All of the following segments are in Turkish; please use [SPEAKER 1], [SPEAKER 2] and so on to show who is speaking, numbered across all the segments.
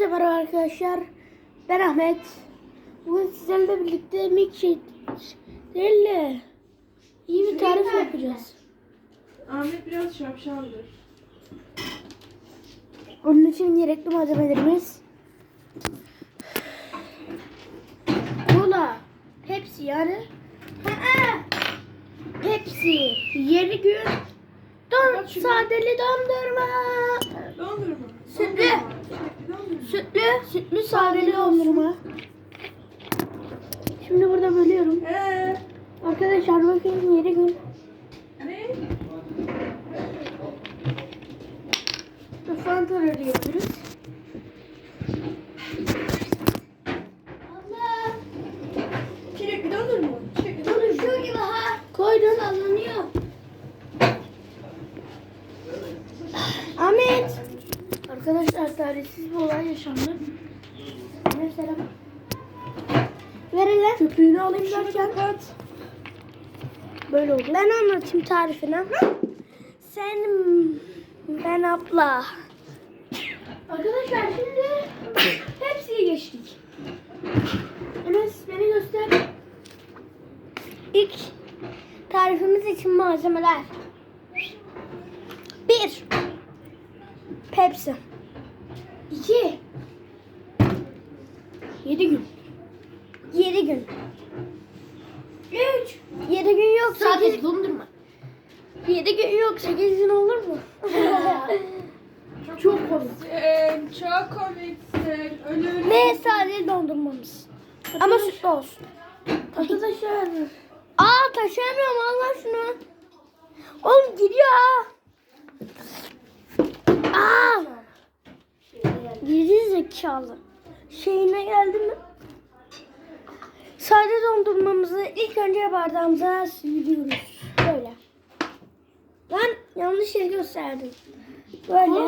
[SPEAKER 1] Hepinize merhaba arkadaşlar. Ben Ahmet. Bugün sizlerle birlikte milkshake'lerle iyi bir tarif yapacağız.
[SPEAKER 2] Ahmet biraz şapşaldır.
[SPEAKER 1] Onun için gerekli malzemelerimiz Kola, Pepsi yani. Pepsi, yeni gün, don, sadeli dondurma.
[SPEAKER 2] Dondurma.
[SPEAKER 1] Sütlü. Sütlü, sütlü sadeli dondurma. Şimdi burada bölüyorum.
[SPEAKER 2] Ee,
[SPEAKER 1] Arkadaşlar bakın yeni gün.
[SPEAKER 2] ne?
[SPEAKER 1] Fantaları yapıyoruz.
[SPEAKER 2] Çilekli dondurma. Çilekli dondurma.
[SPEAKER 1] Konuşuyor gibi ha. Koydun sallanıyor. Ahmet. Tarihsiz bir olay yaşandı. Mesela. Ver hele. Köpüğünü alayım derken. Böyle oldu. Ben anlatayım tarifini. Sen ben abla. Arkadaşlar şimdi hepsiyi geçtik. Enes beni göster. İlk tarifimiz için malzemeler. Bir. Pepsi. İki. Yedi gün. Yedi gün. Üç. Yedi gün yok. Sadece dondurma. Yedi gün yok. Sekiz gün olur mu? Çok komik.
[SPEAKER 2] Sen çok komiksin. Ölürüm.
[SPEAKER 1] Ve sadece dondurmamız. Ama sütlü olsun. Arkadaşlar. Aa taşıyamıyorum Allah şunu. Oğlum gidiyor ha. Aa. Geri zekalı. Şeyine geldi mi? Sade dondurmamızı ilk önce bardağımıza sürüyoruz. Böyle. Ben yanlış yeri gösterdim. Böyle.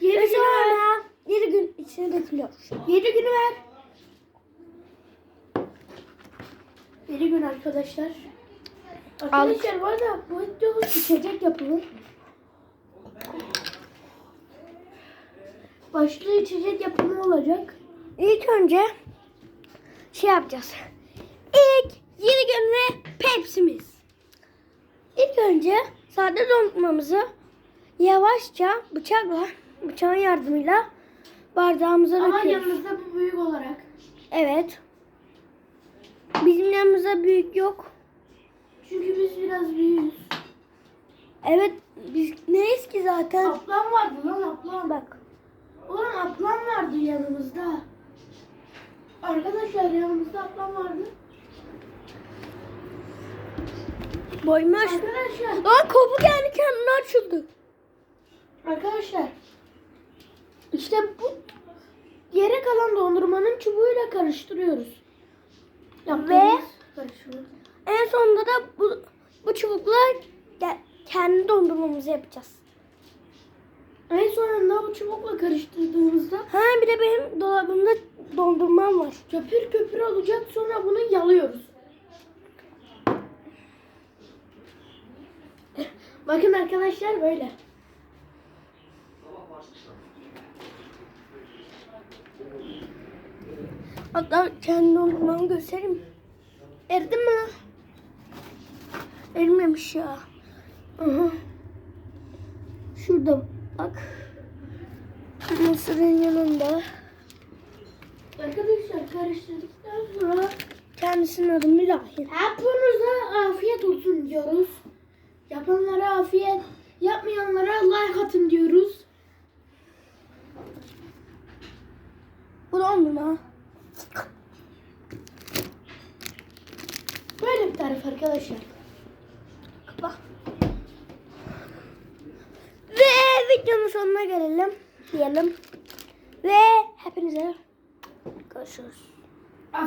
[SPEAKER 1] Yedi sonra yedi gün içine dökülüyor. Yedi günü ver. Yedi gün arkadaşlar. Arkadaşlar bu arada bu videoda içecek yapılır. Başlı içecek yapımı olacak. İlk önce şey yapacağız. İlk yedi günde Pepsi'miz. İlk önce sade dondurmamızı yavaşça bıçakla, bıçağın yardımıyla bardağımıza
[SPEAKER 3] Ama
[SPEAKER 1] döküyoruz.
[SPEAKER 3] yanımızda bu büyük olarak.
[SPEAKER 1] Evet. Bizim yanımızda büyük yok.
[SPEAKER 3] Çünkü biz biraz büyüğüz.
[SPEAKER 1] Evet biz neyiz ki zaten?
[SPEAKER 3] Ablam vardı lan ablam.
[SPEAKER 1] Bak.
[SPEAKER 3] Yanımızda. Arkadaşlar yanımızda ablam vardı.
[SPEAKER 1] Boymuş.
[SPEAKER 3] Arkadaşlar.
[SPEAKER 1] Aa kopu kendi kendine açıldı.
[SPEAKER 3] Arkadaşlar. İşte bu geri kalan dondurmanın çubuğuyla karıştırıyoruz. Yaptığımız karışımı.
[SPEAKER 1] En sonunda da bu, bu çubukla kendi dondurmamızı yapacağız.
[SPEAKER 3] En sonunda bu çubukla karıştırdığımızda
[SPEAKER 1] Ha bir de benim dolabımda dondurmam var.
[SPEAKER 3] köpür köpür olacak sonra bunu yalıyoruz. Bakın arkadaşlar böyle.
[SPEAKER 1] Hatta kendi dondurmamı göstereyim. Eridi mi? Erimemiş ya. Aha. Şurada bak. Mısırın yanında.
[SPEAKER 3] Arkadaşlar karıştırdıktan sonra
[SPEAKER 1] Kendisinin adı Mülahil.
[SPEAKER 3] hepinize afiyet olsun diyoruz. Yapanlara afiyet, yapmayanlara like atın diyoruz.
[SPEAKER 1] Bu dondurma.
[SPEAKER 3] Böyle bir tarif arkadaşlar.
[SPEAKER 1] Bak. Ve videonun sonuna gelelim. Diyelim. Ve hepinize görüşürüz.